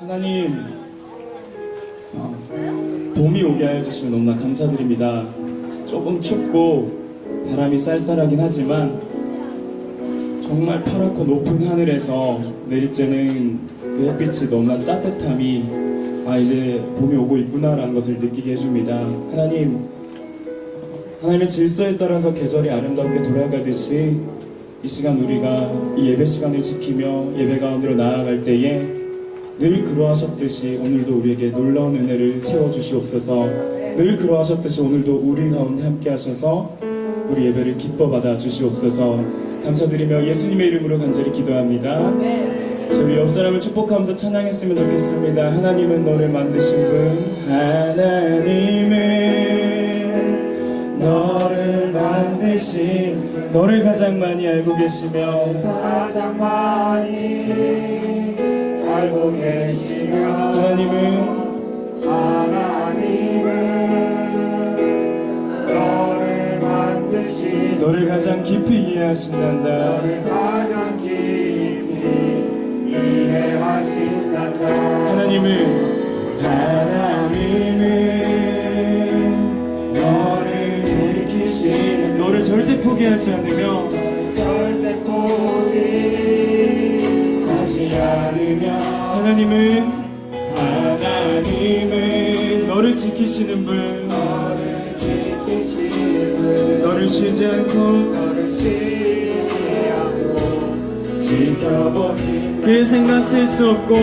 하나님 어, 봄이 오게 하여 주시면 너무나 감사드립니다. 조금 춥고 바람이 쌀쌀하긴 하지만 정말 파랗고 높은 하늘에서 내리쬐는 그 햇빛이 너무나 따뜻함이 아 이제 봄이 오고 있구나라는 것을 느끼게 해줍니다. 하나님 하나님의 질서에 따라서 계절이 아름답게 돌아가듯이 이 시간 우리가 이 예배 시간을 지키며 예배 가운데로 나아갈 때에 늘 그러하셨듯이 오늘도 우리에게 놀라운 은혜를 채워 주시옵소서. 늘 그러하셨듯이 오늘도 우리 가운데 함께 하셔서 우리 예배를 기뻐 받아 주시옵소서. 감사드리며 예수님의 이름으로 간절히 기도합니다. 저희 옆 사람을 축복하면서 찬양했으면 좋겠습니다. 하나님은 너를 만드신 분, 하나님은 너를 만드신 너를 가장 많이 알고 계시며 가장 많이 알고 계시며 하나님은 하나님은 너를 만드신 너를 가장 깊이 이해하신단다. 너를 가장 깊이 이해하신단다 하나님은 하나님은 너를 지키시는 너를 절대 포기하지 않으며 하나님은 하나님은 너를 지키시는 분. 너를 지키시는 분 너를 쉬지 않고 너를 쉬지 않고 지켜보신 그의 생각 쓸 수 없고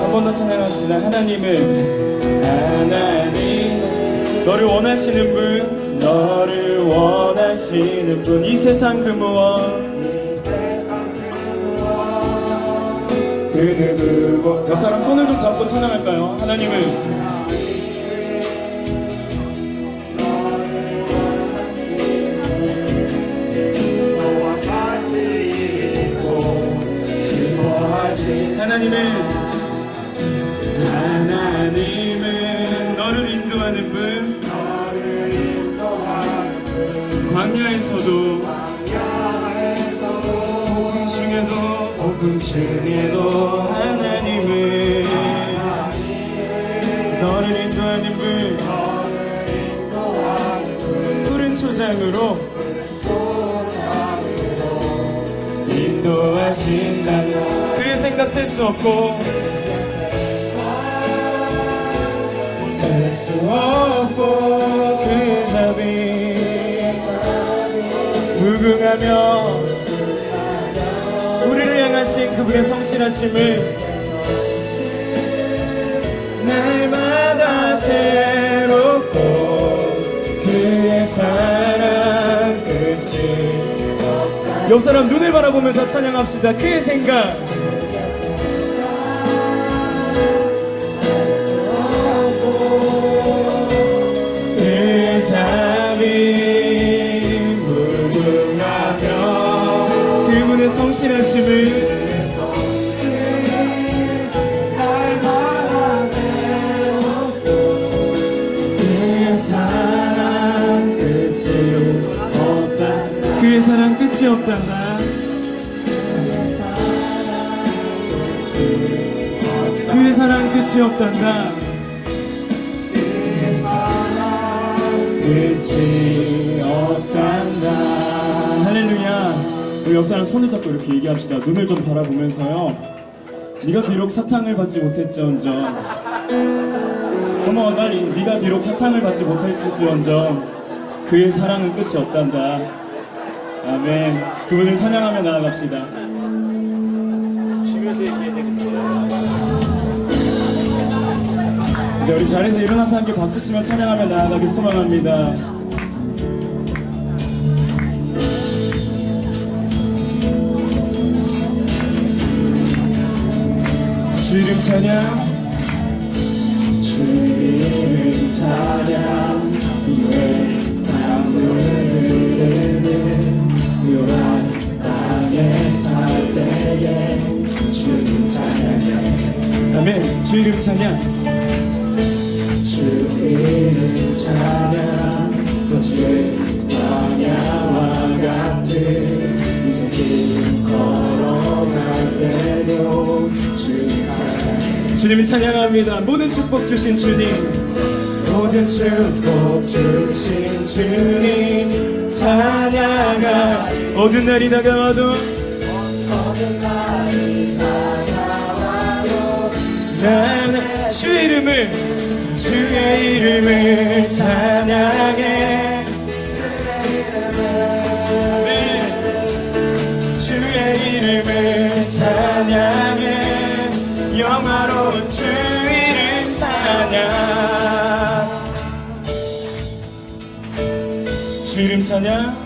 한번 더 찬양합시다. 하나님은 하나님 너를 원하시는 분 너를 원하시는 분. 이 세상 그 무엇? 그 누구 옆 사람 손을 좀 잡고 찬양할까요? 하나님은 하나님은 하나님은 너를 인도하는 분 너를 인도하는 분 광야에서도 야에서도 폭풍 중에도 폭풍 중에도 쓸수 없고 쓸수 없고 그의 자비 무궁하며 우리를 향하신 그분의 성실하심을 날마다 새롭고 그의 사랑 끝이 옆 사람 눈을 바라보면서 찬양합시다. 그의 생각 성실하심을 사랑 끝이 없다. 그의 사랑 끝이 없단다. 그의 사랑 끝이 없단다 우리 옆 사람 손을 잡고 이렇게 얘기합시다. 눈을 좀 바라보면서요. 네가 비록 사탕을 받지 못했지언정. 어머 빨리 네가 비록 사탕을 받지 못했을지언정. 그의 사랑은 끝이 없단다. 아멘. 그분을 찬양하며 나아갑시다. 이제 우리 자리에서 일어나서 함께 박수치며 찬양하며 나아가길 소망합니다 주님 찬양. 주님 찬양. 강물을 흐르는 묘한 땅에 살 때에 주님 찬양해. 아멘. 주 이름 찬양 주님 찬양합니다. 모든 축복 주신 주님. 모든 축복 주신 주님. 찬양하. 어두운 날이 다가와도 나는 주 이름을 주의 이름을 찬양해 찬양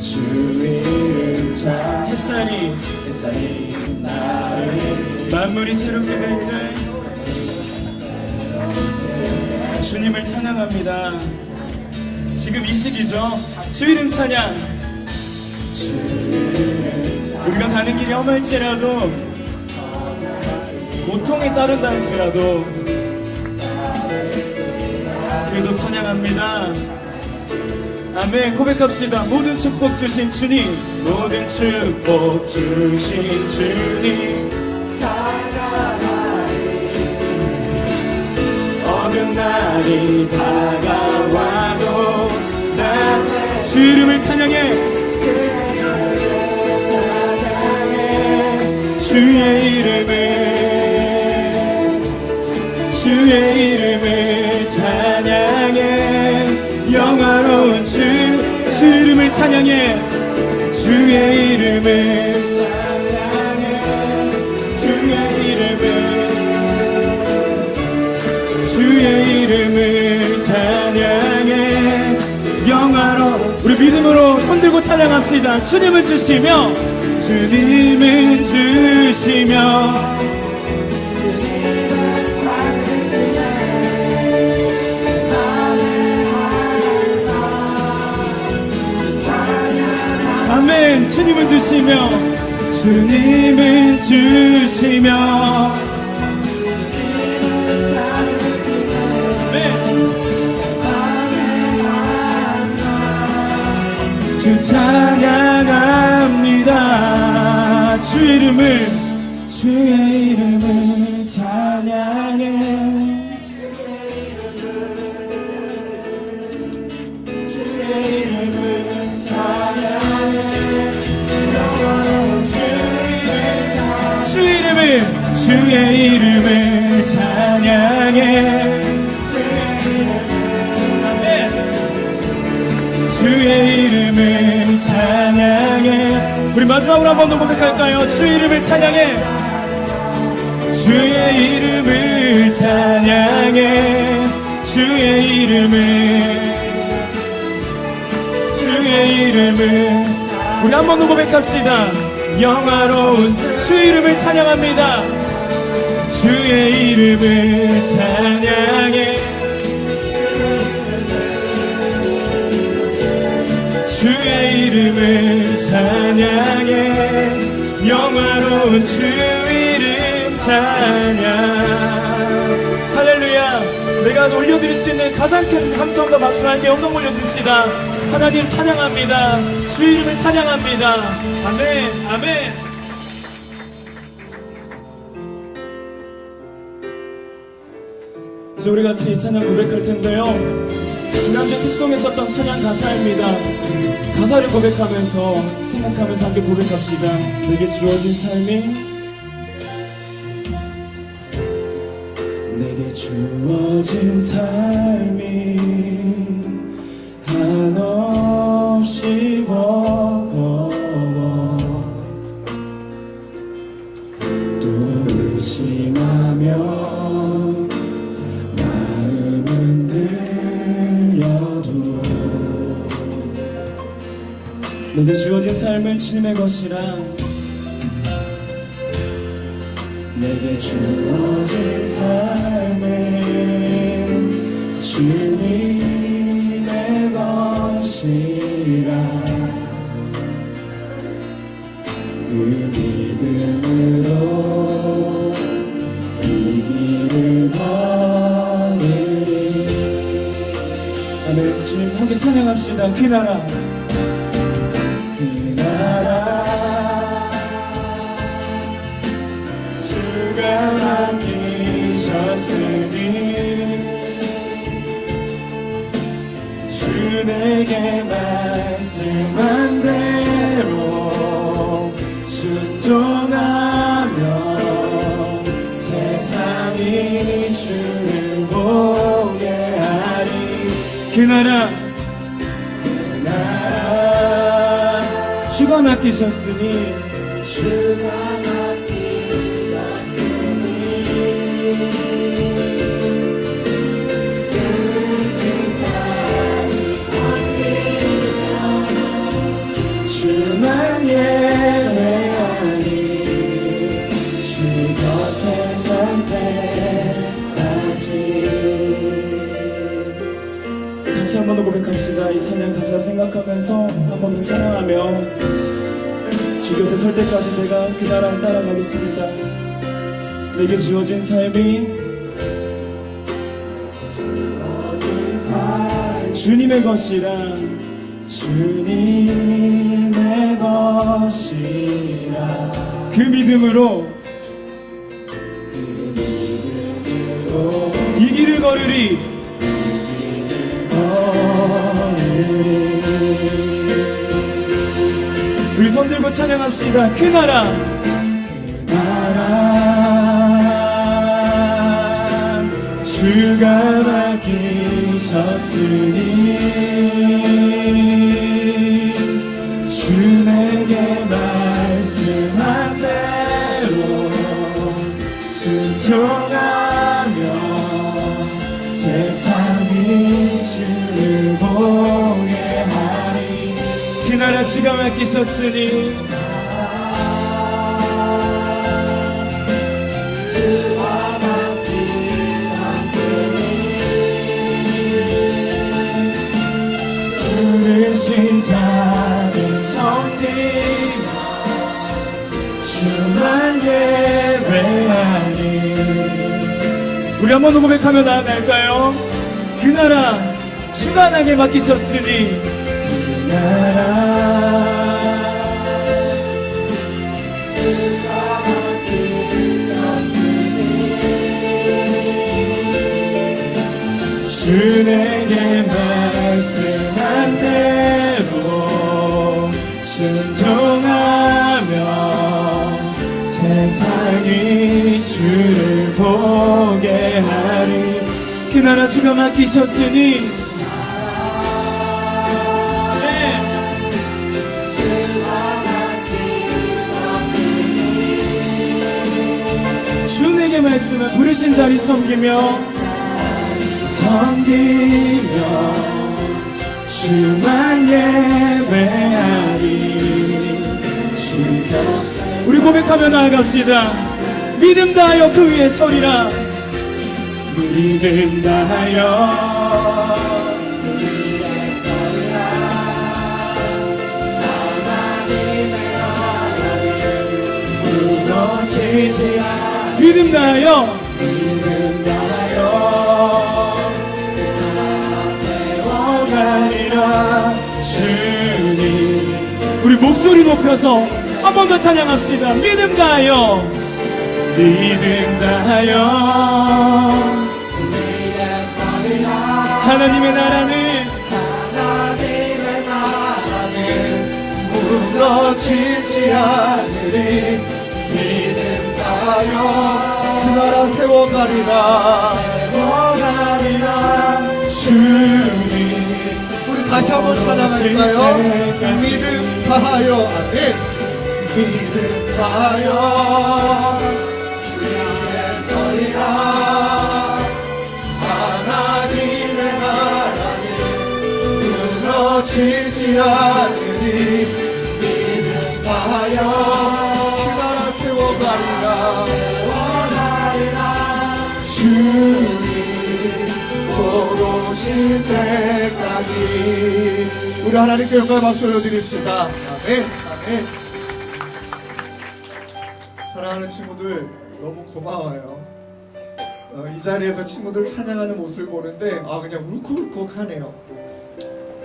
주 이름 찬 햇살이. 햇살이 나를 만물이 새롭게 될때 주님을 찬양합니다. 지금 이 시기죠. 주 이름 찬양. 우리가 가는 길이 험할지라도 고통에 따른다 할지라도 그래도 찬양합니다 아멘 고백합시다. 모든 축복 주신 주님. 모든 축복 주신 주님. 어느 날이 다가와도 나 주 이름을 찬양해. 주의 이름을 주의 이름을 찬양해. 주의 이름을 찬양해 주의 이름을 주의 이름을 찬양해. 영화로 우리 믿음으로 손들고 찬양합시다. 주님은 주시며 주님은 주시며 아멘. 주님은 주시며 주님은 주시며. 네. 주 찬양합니다. 주 이름을 주의 이름을 주의 이름을 찬양해. 주의 이름을 찬양해. 우리 마지막으로 한 번 더 고백할까요? 주 이름을 찬양해. 주의 이름을 찬양해. 주의 이름을. 주의 이름을. 우리 한 번 더 고백합시다. 영화로운 주 이름을 찬양합니다 주의 이름을 찬양해. 주의 이름을 찬양해. 영화로운 주 이름 찬양. 할렐루야. 내가 올려드릴 수 있는 가장 큰 감성과 박수를 함께 영광 올려드립시다. 하나님 찬양합니다. 주 이름을 찬양합니다. 아멘 아멘 이제 우리 같이 찬양 고백할 텐데요 지난주 특송했었던 찬양 가사입니다. 가사를 고백하면서 생각하면서 함께 고백합시다. 내게 주어진 삶이 내게 주어진 삶이 주님의 것이라 내게 주어진 삶은 주님의 것이라. 그 믿음으로 이 길을 걸으리 아멘. 주님 함께 찬양합시다. 그 나라 말씀한 대로 순종하며 세상이 주를 보게 하리. 그 나라 그 나라. 주가 맡기셨으니 주가 생각하면서 한 번 더 찬양하며 주 곁에 설 때까지 내가 그 나라를 따라가겠습니다. 내게 주어진 삶이 주님의 것이라 주님의 것이라 그 믿음으로 이 길을 걸으리 찬양합시다. 그 나라. 그 나라. 주가 맡기셨으니 주 내게 말씀한 대로 순종하며 세상이 주 그 나라 주가 맡기셨으니. 부르신 자는 섬기며 주만 예배하니. 우리 한번 더 고백하며 나아갈까요? 그 나라 나게 맡기셨으니. 그 나라 나라 주가 맡기셨으니. 네. 주 내게 말씀을 부르신 자리 섬기며 섬기며 주만 예배하리. 우리 고백하며 나아갑시다. 믿음 다하여 그 위에 서리라 무너지지 않아 믿음 주님. 우리 목소리 높여서 한 번 더 찬양합시다. 믿음 다하여 믿음 다하여 하나님의 나라는 하나님의 나라는 무너지지 않으리. 믿음 다하여 그 나라 세워가리라. 세워가리라. 주님. 우리 다시 한번 찬양할까요? 믿음 아멘. 믿음 다하 지지 않으리 믿음 다하여 그 나라 세워가리라. 주님 이루어질 때까지 우리 하나님께 영광 박수 올려드립시다. 아멘 아멘. 사랑하는 친구들 너무 고마워요. 어, 이 자리에서 친구들 찬양하는 모습을 보는데 아 그냥 울컥울컥하네요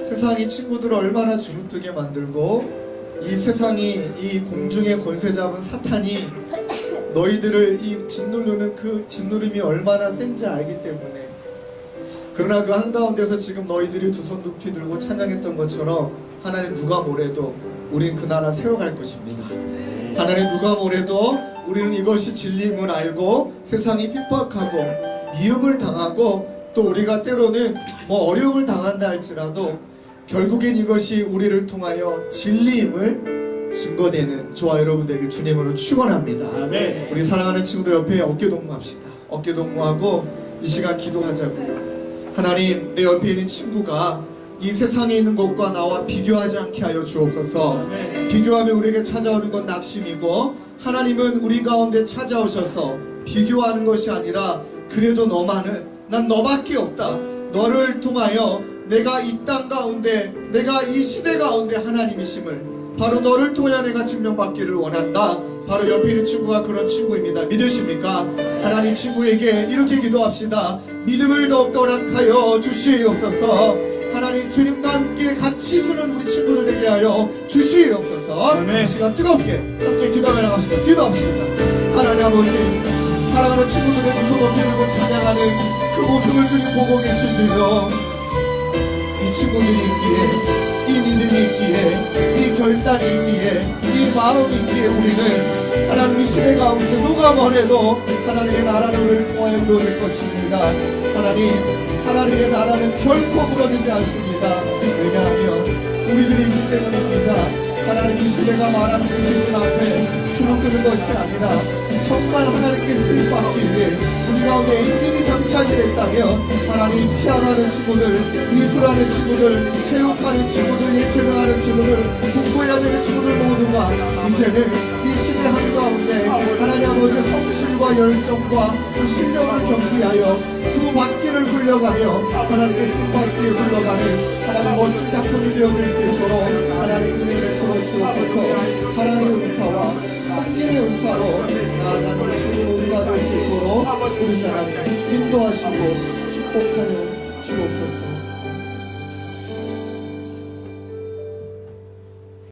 세상이 친구들을 얼마나 주눅들게 만들고 이 세상이 이 공중의 권세 잡은 사탄이 너희들을 이 짓누르는 그 짓누름이 얼마나 센지 알기 때문에. 그러나 그 한가운데서 지금 너희들이 두 손 높이 들고 찬양했던 것처럼 하나님 누가 뭐래도 우린 그 나라 세워갈 것입니다. 하나님 누가 뭐래도 우리는 이것이 진리임을 알고 세상이 핍박하고 미움을 당하고 또 우리가 때로는 뭐 어려움을 당한다 할지라도 결국엔 이것이 우리를 통하여 진리임을 증거되는 저와 여러분들에게 주님으로 축원합니다. 아멘. 우리 사랑하는 친구들 옆에 어깨 동무합시다. 어깨 동무하고 이 시간 기도하자고요. 하나님 내 옆에 있는 친구가 이 세상에 있는 것과 나와 비교하지 않게 하여 주옵소서. 아멘. 비교하면 우리에게 찾아오는 건 낙심이고 하나님은 우리 가운데 찾아오셔서 비교하는 것이 아니라 그래도 너만은 난 너밖에 없다. 너를 통하여 내가 이 땅 가운데 내가 이 시대 가운데 하나님이심을 바로 너를 통하여 내가 증명받기를 원한다. 바로 옆에 있는 친구가 그런 친구입니다. 믿으십니까? 하나님 친구에게 이렇게 기도합시다. 믿음을 더욱더 허락하여 주시옵소서. 하나님 주님과 함께 같이 서는 우리 친구들 되게 하여 주시옵소서. 아멘. 이 시간 뜨겁게 함께 기도하며 나갑시다. 기도합시다. 하나님 아버지 사랑하는 친구들의 두손 높이 들고 찬양하는 그 모습을 주님 보고 계시지요. 이 친구들이 있기에 이 믿음이 있기에 이 결단이 있기에 이 마음이 있기에 우리는 하나님 이 시대 가운데 누가 뭐래도 하나님의 나라를 통하여 이루어질 것입니다. 하나님 하나님의 나라는 결코 무너지지 않습니다. 왜냐하면 우리들이 있기 때문입니다. 하나님 이 시대가 말하는 그 기분 앞에 주눅드는 것이 아니라 정말 하나님께 쓰임받기 위해 우리 가운데 엔진이 장착이 됐다면 하나님 피아노하는 친구들, 미술하는 친구들, 체육하는 친구들, 예체능하는 친구들, 공부해야 되는 친구들 모두가 이제는 이 시대 한가운데 하나님 아버지의 성실과 열정과 그 실력을 경비하여 두 바퀴를 굴려가며 하나님의 두 바퀴에 굴러가는 하나님 멋진 작품이 되어질 수 있도록 하나님 은혜를 풀어주옵소서. 하나님의 은사와 성경의 은사로 나아가는 우리 사람 인도하시고 축복하여 주옵소서